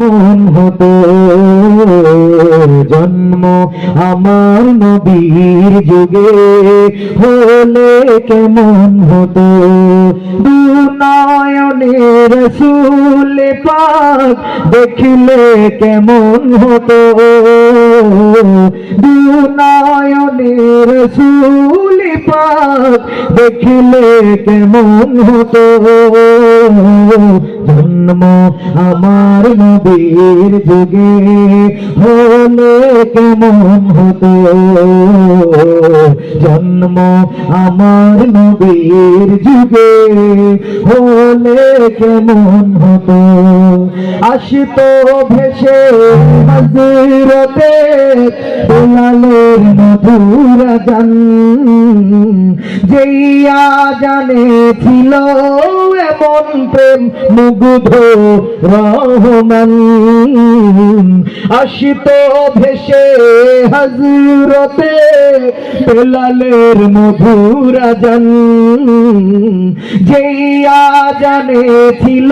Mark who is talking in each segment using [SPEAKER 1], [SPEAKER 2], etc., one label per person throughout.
[SPEAKER 1] কেমন হতো, জন্ম আমার নবীর যুগে হলে কেমন হতো? দুনয়নের সুল পাক দেখিলে কেমন হতো? দুনয়নের সুল পাক দেখিলে কেমন হতো? জন্ম আমার নবীর যুগে হলে কেমন হতো? জন্ম আমার নবীর যুগে হলে কেমন হতো? আসিত ভেসে হাজিরতে বেলালের মধুর গান, যেইয়া জানে ছিল এমন প্রেম মুগ্ধ রহমান আসিত ভেসে হাজরতে বেলালের মধুর গান যেইয়া জানে ছিল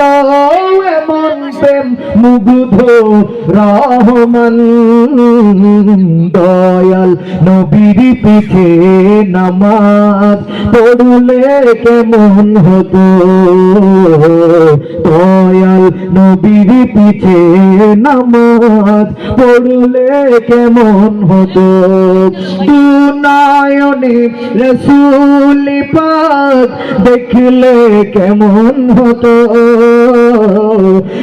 [SPEAKER 1] এমন প্রেম রহমান দয়াল নবীর পিছে নামাজ পড়লে কেমন হতো? দয়াল নবীর পিছে নামাজ পড়লে কেমন হতো? দুনায়নে রসুল পাক দেখলে কেমন হতো?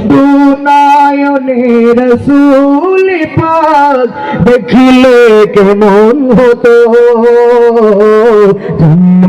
[SPEAKER 1] দুনায়নে রসুল পাক দেখলে কেমন হতো?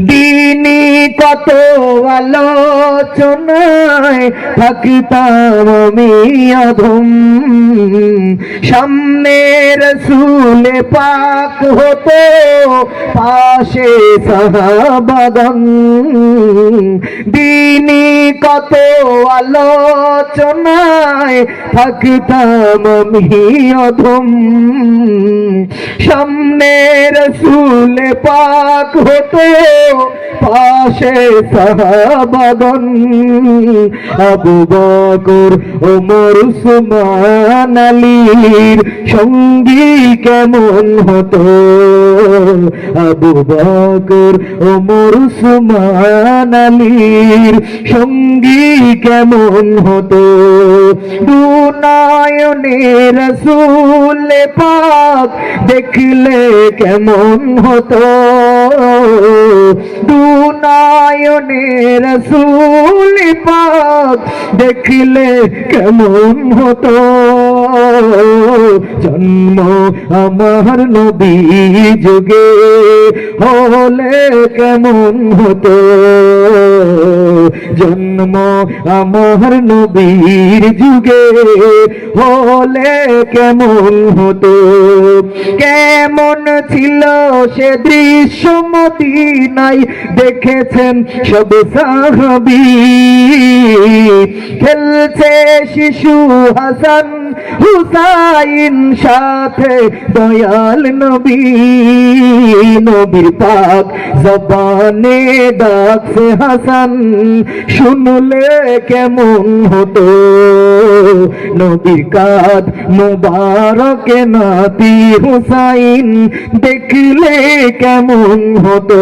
[SPEAKER 1] দিনী কত আলোচনায় থাকতাম আমি অধম সামনের সুলে পাক হতো পাশে সাহাবাগন দিনী। কত আলোচনায় থাকতাম আমি অধম সামনের সুলে পাক হতো পাশে সাহাবাগন, আবু বকর, ওমর, উসমান আলীর সঙ্গী কেমন হতো? আবু বকর, ওমর, উসমান আলীর সঙ্গী কেমন হতো? দুনায়নে রসুল পাক দেখলে কেমন হতো? দুনায়নে রসুল পাক দেখলে কেমন হতো? জন্ম আমার নবী যুগে হলে কেমন হতো? জন্ম আমার নবীর যুগে হলে কেমন হতো? কেমন ছিল সে দৃশ্য মদিনায় দেখেছেন সব সাহাবি। খেলছে শিশু হাসান হুসাইন সাথে দয়াল নবী। নবীর পাক জবানে ডাকছে হাসান শুনলে কেমন হতো? নবীর কাত মোবারক নাতি হুসাইন দেখলে কেমন হতো?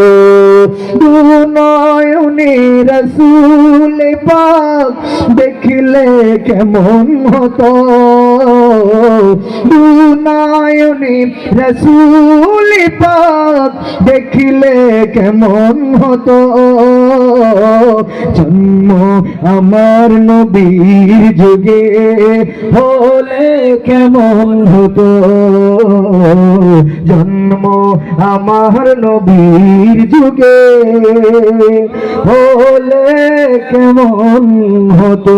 [SPEAKER 1] দুনয়নে রসুল পাক দেখলে কেমন হতো দুনয়নে রসুল পাক দেখলে কেমন হতো জন্ম আমার নবীর যুগে হলে কেমন হতো? জন্ম আমার নবীর যুগে হলে কেমন হতো।